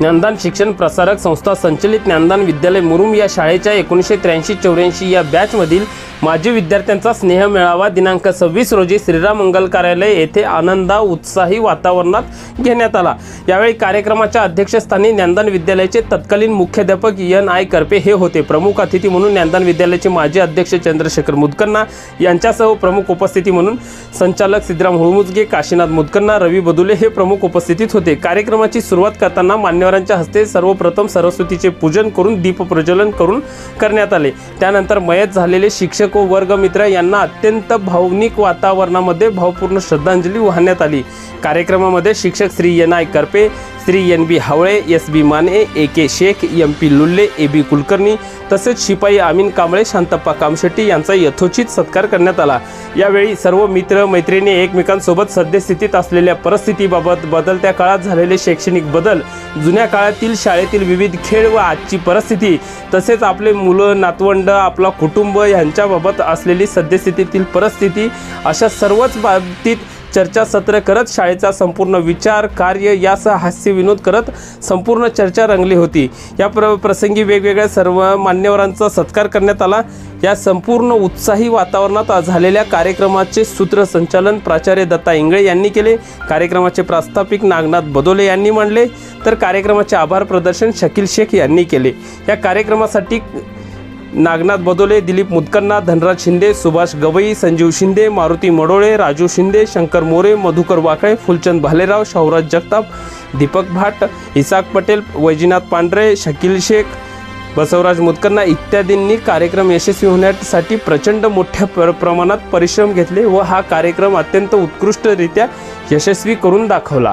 ज्ञानदान शिक्षण प्रसारक संस्था संचलित ज्ञानदान विद्यालय मुरुम या शाळेच्या एकोणीसशे त्र्याऐंशी चौऱ्याऐंशी या बॅचमधील माजी विद्यार्थ्यांचा स्नेह मेळावा दिनांक सव्वीस रोजी श्रीराम मंगल कार्यालय येथे आनंदा उत्साही वातावरणात घेण्यात आला. यावेळी कार्यक्रमाच्या अध्यक्षस्थानी ज्ञानदान विद्यालयाचे तत्कालीन मुख्याध्यापक एन आय करपे हे होते. प्रमुख अतिथी म्हणून ज्ञानदान विद्यालयाचे माजी अध्यक्ष चंद्रशेखर मुदकन्ना यांच्यासह प्रमुख उपस्थिती म्हणून संचालक सिद्धराम हुळमुजगे काशीनाथ मुदकन्ना रवी बदुले हे प्रमुख उपस्थितीत होते. कार्यक्रमाची सुरुवात करताना मान्य मान्यवरांच्या हस्ते सर्वप्रथम सरस्वतीचे पूजन करून दीप प्रज्वलन करून करण्यात आले. त्यानंतर मयत झालेले शिक्षक व वर्गमित्र यांना अत्यंत भावनिक वातावरणामध्ये भावपूर्ण श्रद्धांजली वाहण्यात आली. कार्यक्रमामध्ये शिक्षक Shri N I Karpe Shri N B Havale S B Mane A K Shaikh M P Lulle A B Kulkarni तसेच शिपाई आमीन कांबळे शांतप्पा कामशेट्टी यांचा यथोचित सत्कार करण्यात आला. यावेळी सर्व मित्र मैत्रिणी एकमेकांसोबत सद्यस्थितीत असलेल्या परिस्थितीबाबत बदलत्या काळात झालेले शैक्षणिक बदल जुन्या काळातील शाळेतील विविध खेळ व आजची परिस्थिती तसेच आपले मुलं नातवंड आपला कुटुंब यांच्याबाबत असलेली सद्यस्थितीतील परिस्थिती अशा सर्वच बाबतीत चर्चासत्र करत शाळेचा संपूर्ण विचार कार्य यासह हास्य विनोद करत संपूर्ण चर्चा रंगली होती. या प्र प्रसंगी वेगवेगळ्या सर्व मान्यवरांचा सत्कार करण्यात आला. या संपूर्ण उत्साही वातावरणात झालेल्या कार्यक्रमाचे सूत्रसंचालन प्राचार्य दत्ता इंगळे यांनी केले. कार्यक्रमाचे प्रास्ताविक नागनाथ बदोले यांनी मांडले. तर कार्यक्रमाचे आभार प्रदर्शन शकील शेख यांनी केले. या कार्यक्रमासाठी नागनाथ बदोले दिलीप मुदकन्ना धनराज शिंदे सुभाष गवई संजीव शिंदे मारुती मडोळे राजू शिंदे शंकर मोरे मधुकर वाकळे फुलचंद भालेराव शौराज जगताप दीपक भाट इसाक पटेल वैजीनाथ पांढरे शकील शेख बसवराज मुदकन्ना इत्यादींनी कार्यक्रम यशस्वी होण्यासाठी प्रचंड मोठ्या प्र प्रमाणात परिश्रम घेतले व हा कार्यक्रम अत्यंत उत्कृष्टरित्या यशस्वी करून दाखवला.